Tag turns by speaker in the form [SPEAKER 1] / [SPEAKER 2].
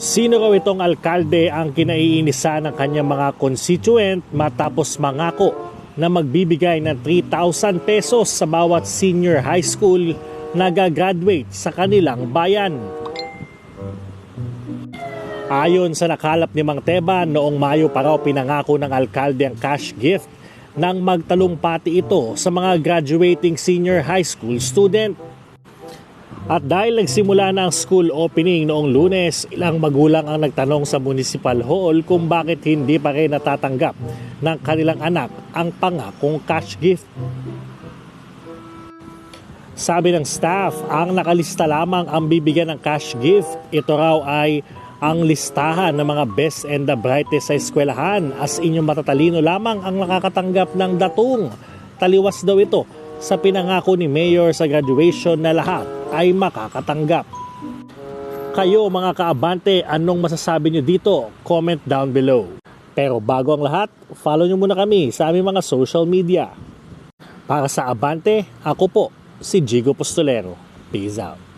[SPEAKER 1] Sino raw itong alkalde ang kinaiinisa ng kanyang mga constituent matapos mangako na magbibigay ng 3,000 pesos sa bawat senior high school na gagraduate sa kanilang bayan? Ayon sa nakalap ni Mang Teban, noong Mayo pa raw pinangako ng alkalde ang cash gift nang magtalumpati ito sa mga graduating senior high school student. At dahil nagsimula na ang school opening noong lunes, ilang magulang ang nagtanong sa Municipal Hall kung bakit hindi pa rin natatanggap ng kanilang anak ang pangakong cash gift. Sabi ng staff, ang nakalista lamang ang bibigyan ng cash gift. Ito raw ay ang listahan ng mga best and the brightest sa eskwelahan as inyong matatalino lamang ang nakakatanggap ng datong. Taliwas daw ito sa pinangako ni Mayor sa graduation na lahat ay makakatanggap. Kayo mga kaabante, anong masasabi nyo dito? Comment down below. Pero bago ang lahat, follow nyo muna kami sa aming mga social media. Para sa Abante, ako po, si Jigo Postolero. Peace out.